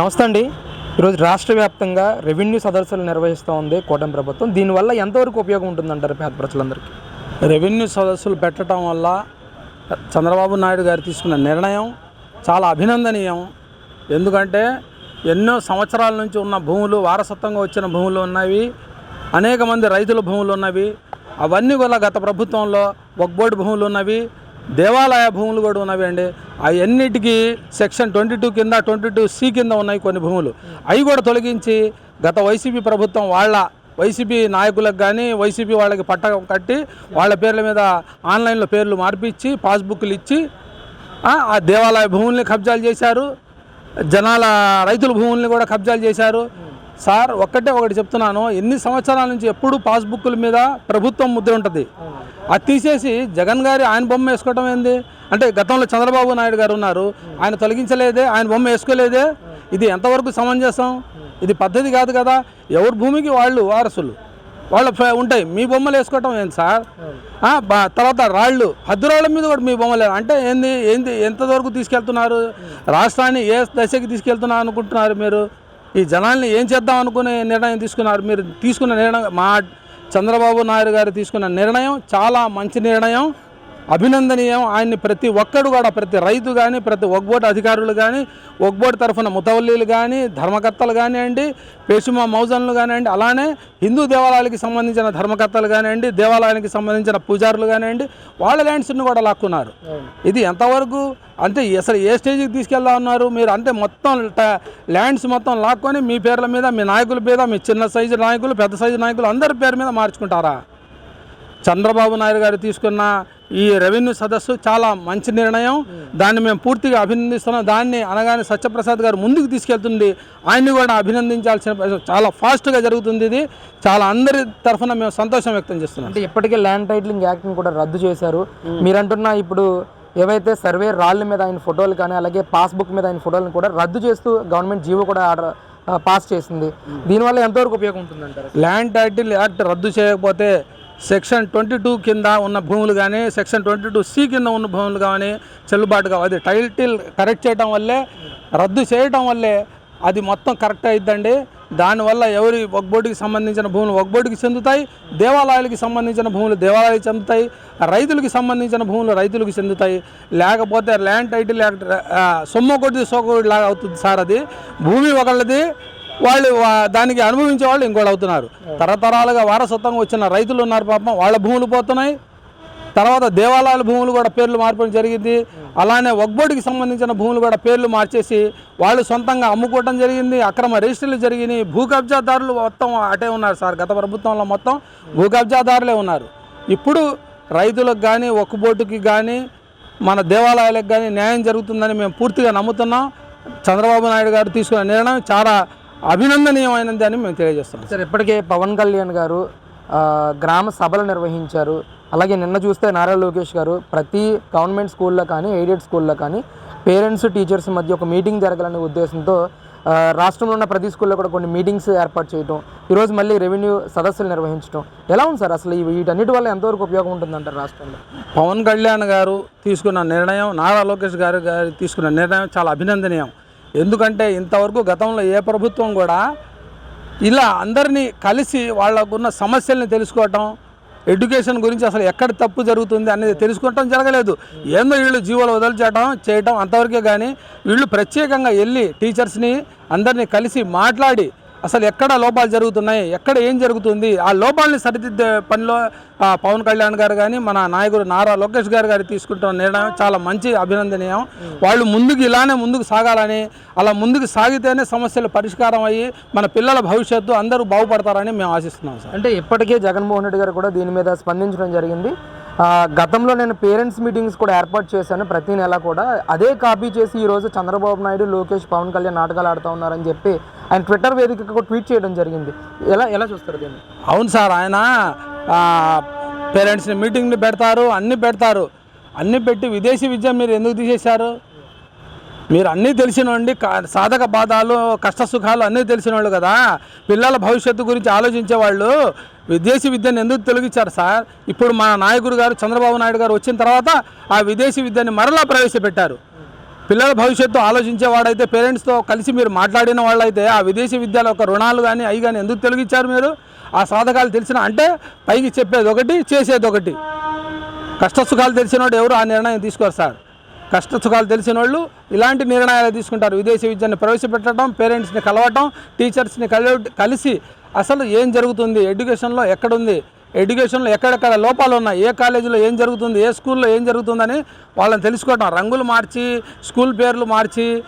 నమస్తే అండి. ఈరోజు రాష్ట్ర వ్యాప్తంగా రెవెన్యూ సదస్సులు నిర్వహిస్తూ ఉంది కూటమి ప్రభుత్వం. దీనివల్ల ఎంతవరకు ఉపయోగం ఉంటుందంటారు పేద ప్రజలందరికీ? రెవెన్యూ సదస్సులు పెట్టడం వల్ల చంద్రబాబు నాయుడు గారు తీసుకున్న నిర్ణయం చాలా అభినందనీయం. ఎందుకంటే ఎన్నో సంవత్సరాల నుంచి ఉన్న భూములు వారసత్వంగా వచ్చిన భూములు ఉన్నవి అనేక మంది రైతుల భూములు ఉన్నవి. అవన్నీ కూడా గత ప్రభుత్వంలో ఒక్బోర్డు భూములు ఉన్నవి. దేవాలయ భూములు కూడా ఉన్నవి అండి. అవన్నిటికీ సెక్షన్ ట్వంటీ టూ కింద ట్వంటీ టూ సి కింద ఉన్నాయి కొన్ని భూములు. అవి కూడా తొలగించి గత వైసీపీ ప్రభుత్వం వాళ్ళ వైసీపీ నాయకులకు కానీ వైసీపీ వాళ్ళకి పట్ట కట్టి వాళ్ళ పేర్ల మీద ఆన్లైన్లో పేర్లు మార్పిచ్చి పాస్బుక్లు ఇచ్చి ఆ ఆ దేవాలయ భూముల్ని కబ్జాలు చేశారు. జనాల రైతుల భూముల్ని కూడా కబ్జాలు చేశారు. సార్ ఒక్కటే ఒకటి చెప్తున్నాను. ఎన్ని సంవత్సరాల నుంచి ఎప్పుడు పాస్బుక్ల మీద ప్రభుత్వం ముద్ర ఉంటుంది. అది తీసేసి జగన్ గారి ఆయన బొమ్మ వేసుకోవటం ఏంది? అంటే గతంలో చంద్రబాబు నాయుడు గారు ఉన్నారు. ఆయన తొలగించలేదే ఆయన బొమ్మ వేసుకోలేదే. ఇది ఎంతవరకు సమంజసం? ఇది పద్ధతి కాదు కదా. ఎవరి భూమికి వాళ్ళు వారసులు? వాళ్ళ ఉంటాయి. మీ బొమ్మలు వేసుకోవటం ఏంటి సార్? తర్వాత రాళ్ళు. హద్దురాళ్ళ మీద కూడా మీ బొమ్మలు. అంటే ఏంది? ఏంది? ఎంతవరకు తీసుకెళ్తున్నారు? రాష్ట్రాన్ని ఏ దశకి తీసుకెళ్తున్నారు అనుకుంటున్నారు మీరు? ఈ జనాల్ని ఏం చేద్దాం అనుకునే నిర్ణయం తీసుకున్నారు? మీరు తీసుకున్న నిర్ణయం మా చంద్రబాబు నాయుడు గారు తీసుకున్న నిర్ణయం చాలా మంచి నిర్ణయం. అభినందనీయం. ఆయన్ని ప్రతి ఒక్కడు కూడా ప్రతి రైతు కానీ ప్రతి ఒగ్బోర్డు అధికారులు కానీ ఒగ్బోర్డు తరఫున ముతవల్లీలు కానీ ధర్మకర్తలు కానివ్వండి పేషుమా మౌజన్లు కానివ్వండి అలానే హిందూ దేవాలయాలకి సంబంధించిన ధర్మకర్తలు కానివ్వండి దేవాలయానికి సంబంధించిన పూజారులు కానివ్వండి వాళ్ళ ల్యాండ్స్ని కూడా లాక్కున్నారు. ఇది ఎంతవరకు? అంటే అసలు ఏ స్టేజ్కి తీసుకెళ్తా ఉన్నారు మీరు అంటే మొత్తం ల్యాండ్స్ మొత్తం లాక్కొని మీ పేర్ల మీద మీ నాయకుల మీద మీ చిన్న సైజు నాయకులు పెద్ద సైజు నాయకులు అందరి పేరు మీద మార్చుకుంటారా? చంద్రబాబు నాయుడు గారు తీసుకున్న ఈ రెవెన్యూ సదస్సు చాలా మంచి నిర్ణయం. దాన్ని మేము పూర్తిగా అభినందిస్తున్నాం. దాన్ని అనగానే సత్యప్రసాద్ గారు ముందుకు తీసుకెళ్తుంది. ఆయన్ని కూడా అభినందించాల్సిన చాలా ఫాస్ట్గా జరుగుతుంది ఇది. చాలా అందరి తరఫున మేము సంతోషం వ్యక్తం చేస్తున్నాం. అంటే ఇప్పటికే ల్యాండ్ టైటిలింగ్ యాక్ట్ని కూడా రద్దు చేశారు. మీరంటున్న ఇప్పుడు ఏవైతే సర్వే రాళ్ళ మీద ఆయన ఫోటోలు కానీ అలాగే పాస్బుక్ మీద ఆయన ఫోటోలను కూడా రద్దు చేస్తూ గవర్నమెంట్ జీవో కూడా ఆర్డర్ పాస్ చేసింది. దీనివల్ల ఎంతవరకు ఉపయోగం ఉంటుందంటారు? ల్యాండ్ టైటిల్ యాక్ట్ రద్దు చేయకపోతే సెక్షన్ ట్వంటీ టూ కింద ఉన్న భూములు కానీ సెక్షన్ ట్వంటీ టూ సి కింద ఉన్న భూములు కానీ చెల్లుబాటు కావు. అది టైటిల్ కరెక్ట్ చేయడం వల్లే రద్దు చేయడం వల్లే అది మొత్తం కరెక్ట్ అయిద్దండి. దానివల్ల ఎవరి ఒగ్బోటికి సంబంధించిన భూములు ఒగ్బోటికి చెందుతాయి దేవాలయాలకి సంబంధించిన భూములు దేవాలయాలకు చెందుతాయి రైతులకి సంబంధించిన భూములు రైతులకు చెందుతాయి. లేకపోతే ల్యాండ్ టైటిల్ యాక్ట్ ఆ, సొమ్ము కొద్ది సోకొడి లాగా అవుతుంది సార్ అది. భూమి ఒకళ్ళది వాళ్ళు దానికి అనుభవించే వాళ్ళు ఇంకోటి అవుతున్నారు. తరతరాలుగా వారసత్వంగా వచ్చిన రైతులు ఉన్నారు పాపం వాళ్ళ భూములు పోతున్నాయి. తర్వాత దేవాలయాల భూములు కూడా పేర్లు మార్పడం జరిగింది. అలానే ఒగ్బోడికి సంబంధించిన భూములు కూడా పేర్లు మార్చేసి వాళ్ళు సొంతంగా అమ్ముకోవడం జరిగింది. అక్రమ రిజిస్టర్లు జరిగినాయి. భూ కబ్జాదారులు మొత్తం అటే ఉన్నారు సార్. గత ప్రభుత్వంలో మొత్తం భూ కబ్జాదారులే ఉన్నారు. ఇప్పుడు రైతులకు కానీ ఒక్కబోటుకి కానీ మన దేవాలయాలకు కానీ న్యాయం జరుగుతుందని మేము పూర్తిగా నమ్ముతున్నాం. చంద్రబాబు నాయుడు గారు తీసుకున్న నిర్ణయం చాలా అభినందనీయమైనది అని మేము తెలియజేస్తున్నాం. సార్ ఇప్పటికే పవన్ కళ్యాణ్ గారు గ్రామ సభలు నిర్వహించారు. అలాగే నిన్న చూస్తే నారా లోకేష్ గారు ప్రతి గవర్నమెంట్ స్కూల్లో కానీ ఎయిడెడ్ స్కూల్లో కానీ పేరెంట్స్ టీచర్స్ మధ్య ఒక మీటింగ్ జరగాలనే ఉద్దేశంతో రాష్ట్రంలో ఉన్న ప్రతి స్కూల్లో కూడా కొన్ని మీటింగ్స్ ఏర్పాటు చేయడం ఈరోజు మళ్ళీ రెవెన్యూ సదస్సులు నిర్వహించడం ఎలా ఉంది సార్ అసలు వీటన్నిటి వల్ల ఎంతవరకు ఉపయోగం ఉంటుందంటారు రాష్ట్రంలో? పవన్ కళ్యాణ్ గారు తీసుకున్న నిర్ణయం నారా లోకేష్ గారు గారు తీసుకున్న నిర్ణయం చాలా అభినందనీయం. ఎందుకంటే ఇంతవరకు గతంలో ఏ ప్రభుత్వం కూడా ఇలా అందరినీ కలిసి వాళ్ళకున్న సమస్యల్ని తెలుసుకోవటం ఎడ్యుకేషన్ గురించి అసలు ఎక్కడ తప్పు జరుగుతుంది అనేది తెలుసుకోవటం జరగలేదు. ఏందో వీళ్ళు జీవోలు వదిలిచేయటం చేయటం అంతవరకే కానీ వీళ్ళు ప్రత్యేకంగా వెళ్ళి టీచర్స్ని అందరినీ కలిసి మాట్లాడి అసలు ఎక్కడ లోపాలు జరుగుతున్నాయి? ఎక్కడ ఏం జరుగుతుంది? ఆ లోపాలని సరిదిద్దే పనిలో పవన్ కళ్యాణ్ గారు కానీ మన నాయకుడు నారా లోకేష్ గారు గారు తీసుకుంటున్న నిర్ణయం చాలా మంచి అభినందనీయం. వాళ్ళు ముందుకు ఇలానే ముందుకు సాగాలని అలా ముందుకు సాగితేనే సమస్యలు పరిష్కారం అయ్యి మన పిల్లల భవిష్యత్తు అందరూ బాగుపడతారని మేము ఆశిస్తున్నాం సార్. అంటే ఇప్పటికే జగన్మోహన్ రెడ్డి గారు కూడా దీని మీద స్పందించడం జరిగింది. గతంలో నేను పేరెంట్స్ మీటింగ్స్ కూడా ఏర్పాటు చేశాను. ప్రతి నెల కూడా అదే కాపీ చేసి ఈరోజు చంద్రబాబు నాయుడు లోకేష్ పవన్ కళ్యాణ్ నాటకాలు ఆడుతూ ఉన్నారని చెప్పి ఆయన ట్విట్టర్ వేదికగా ట్వీట్ చేయడం జరిగింది. ఎలా ఎలా చూస్తారు దీన్ని? అవును సార్ ఆయన పేరెంట్స్ని మీటింగ్లు పెడతారు అన్నీ పెడతారు. అన్నీ పెట్టి విదేశీ విద్య మీరు ఎందుకు తీసేశారు? మీరు అన్నీ తెలిసినోండి కా- సాధక బాధాలు కష్ట సుఖాలు అన్నీ తెలిసిన వాళ్ళు కదా. పిల్లల భవిష్యత్తు గురించి ఆలోచించే వాళ్ళు విదేశీ విద్యను ఎందుకు తొలగించారు సార్? ఇప్పుడు మన నాయకుడు గారు చంద్రబాబు నాయుడు గారు వచ్చిన తర్వాత ఆ విదేశీ విద్యని మరలా ప్రవేశపెట్టారు. పిల్లల భవిష్యత్తు ఆలోచించేవాడైతే పేరెంట్స్తో కలిసి మీరు మాట్లాడిన వాళ్ళైతే ఆ విదేశీ విద్యాల యొక్క రుణాలు కానీ అవి కానీ ఎందుకు తొలగించారు మీరు? ఆ సాధకాలు తెలిసిన అంటే పైకి చెప్పేది ఒకటి చేసేది ఒకటి. కష్టసుఖాలు తెలిసినోడు ఎవరు ఆ నిర్ణయం తీసుకోరు సార్. కష్టసుఖాలు తెలిసిన వాళ్ళు ఇలాంటి నిర్ణయాలు తీసుకుంటారు. విదేశీ విద్యను ప్రవేశపెట్టడం పేరెంట్స్ని కలవటం టీచర్స్ని కలి కలిసి అసలు ఏం జరుగుతుంది? ఎడ్యుకేషన్లో ఎక్కడుంది? ఎడ్యుకేషన్లో ఎక్కడెక్కడ లోపాలు ఉన్నాయి? ఏ కాలేజీలో ఏం జరుగుతుంది? ఏ స్కూల్లో ఏం జరుగుతుందని వాళ్ళని తెలుసుకోవటం. రంగులు మార్చి స్కూల్ పేర్లు మార్చి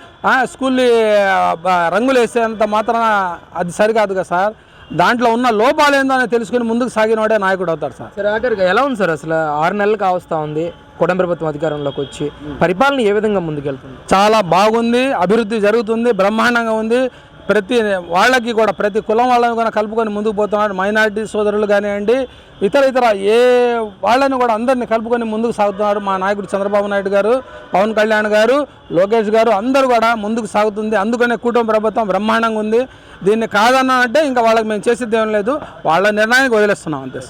బ- రంగులు వేసేంత మాత్రాన అది సరికాదు కదా సార్. దాంట్లో ఉన్న లోపాలు ఏందో అని తెలుసుకుని ముందుకు సాగినవాడే నాయకుడు అవుతాడు సార్. సార్ ఆఖరిగా ఎలా ఉంది సార్ అసలు ఆరు నెలలు కావస్తా ఉంది? కుటుంబ ప్రభుత్వం అధికారంలోకి వచ్చి పరిపాలన ఏ విధంగా ముందుకెళ్తుంది? చాలా బాగుంది అభివృద్ధి జరుగుతుంది బ్రహ్మాండంగా ఉంది. ప్రతి వాళ్ళకి కూడా ప్రతి కులం వాళ్ళని కూడా కలుపుకొని ముందుకు పోతున్నాడు మైనారిటీ సోదరులు కానివ్వండి ఇతర ఇతర ఏ వాళ్ళని కూడా అందరినీ కలుపుకొని ముందుకు సాగుతున్నారు. మా నాయకుడు చంద్రబాబు నాయుడు గారు పవన్ కళ్యాణ్ గారు లోకేష్ గారు అందరూ కూడా ముందుకు సాగుతుంది. అందుకనే కుటుంబ ప్రభుత్వం బ్రహ్మాండంగా ఉంది. దీన్ని కాదన్నా అంటే ఇంకా వాళ్ళకి మేము చేసేది ఏం లేదు. వాళ్ళ నిర్ణయానికి వదిలేస్తున్నాం అంతే